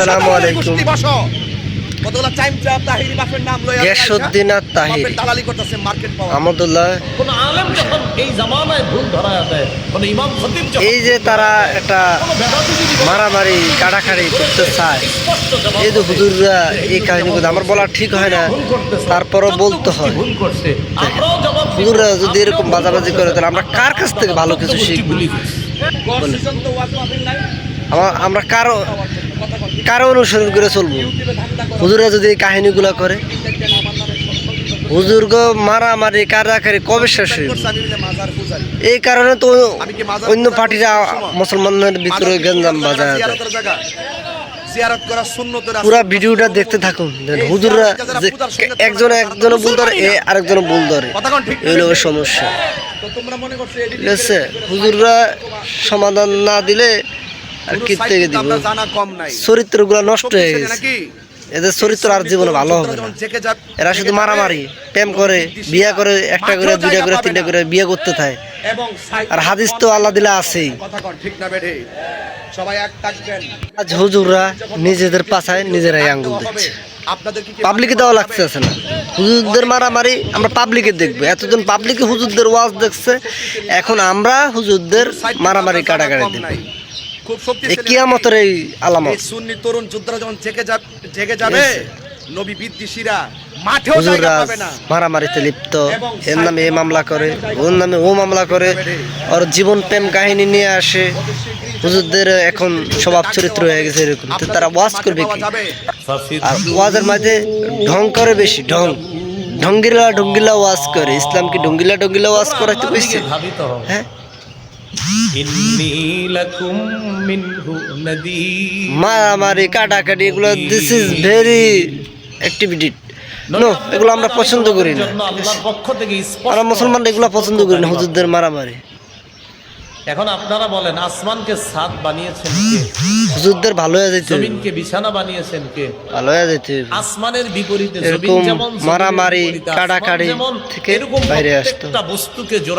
আসসালামু আলাইকুম। কতগুলা টাইম চাপ তাহিরি বাপের নাম লইয়া গ্যাসউদ্দিন তাহিরি। দালালি করতেছে মার্কেট পাওয়া আহমদুল্লাহ। কোন আলেম যখন এই জামানায় ভুল ধরা দেয় কোন ইমাম খতিব যখন এই যে তারা একটা মারামারি কাটাকাটি করতে চায়। এই যে। হুজুররা এই কাহিনীগুলো আমার বলা ঠিক হয় না তারপরও বলতে হয়। ভুল করছে আমরাও জবাব হুজুররা যদি এরকম বাজাবাজি করে তাহলে আমরা কার কাছ থেকে ভালো কিছু শিখব? আমরা কারও কর অনুসরণ করে চলবো? হুজুরা যদি এই কাহিনীগুলো করে হুজুর গো মারামারি, কারাকারি কবে শেষ হইব? এই কারণে তো অন্য পার্টিরা মুসলমানদের ভিতরে গেঞ্জাম বাজায়। পুরা ভিডিওটা দেখতে থাকুন। হুজুররা একজন একজন ভুল ধরে, এ আরেকজন ভুল ধরে। হলো সমস্যা। ঠিক আছে? হুজুররা সমাধান না দিলে আর কি থেকে দিব। জানা কম নাই। চরিত্রগুলো নষ্ট হয়ে গেছে। নাকি? এদের চরিত্র আর জীবনে ভালো হবে না। এরা শুধু মারামারি প্রেম করে বিয়ে করে একটা করে দুইটা করে তিনটা করে বিয়ে করতে থাকে। এবং আর হাদিস তো আল্লাহ দিলে আছেই। ঠিক না বেঠে। সবাই এক থাকবেন। আজ হুজুররা নিজেদের পাছায় নিজেরাই আঙ্গুল দিচ্ছে। পাবলিকে দেওয়া লাগতেছে না। হুজুরদের মারামারি আমরা পাবলিকে দেখব। এতদিন পাবলিকে হুজুরদের ওয়াজ দেখছে। এখন আমরা হুজুরদের মারামারি কাটাকাটি নাই। খুব শক্তিশালী কিয়ামতের এই আলামত। এই সুন্নি তরুণ যোদ্ধারা যখন জেগে যাবে জেগে যাবে নবী বিদ্বেষীরা মাঠেও জায়গা পাবে না। মারামারিতে লিপ্ত এর নামে এ মামলা করে ওর নামে ও মামলা করে ওর জীবন প্রেম কাহিনী নিয়ে আসে। হুজুরদের এখন স্বভাব চরিত্র হয়ে গেছে এরকম। তো তারা ওয়াজ করবে কি? আর ওয়াজের মাঝে ঢং করে বেশি ঢং। ঢঙ্গিলা ঢঙ্গিলা ওয়াজ করে ইসলাম কি ঢঙ্গিলা ঢঙ্গিলা ওয়াজ করাইতে কইছে। হ্যাঁ? মারামারি কাটাকাটি এগুলো this is very activity no এগুলো আমরা পছন্দ করি না। জন্য আল্লাহর পক্ষ থেকে স্পষ্ট আমরা মুসলমান এগুলো পছন্দ করি না হুজুরদের মারামারি। এখন আপনারা বলেন আসমানকে ছাদ বানিয়েছেন কে? হুজুরদের ভালো হয়ে যেতে জমিনকে বিছানা বানিয়েছেন কে? ভালো হয়ে যেতে আসমানের বিপরীতে জমিন যেমন মারামারি, কাটাকাটি থেকে বাইরে আসতে প্রত্যেকটা বস্তুকে জোড়া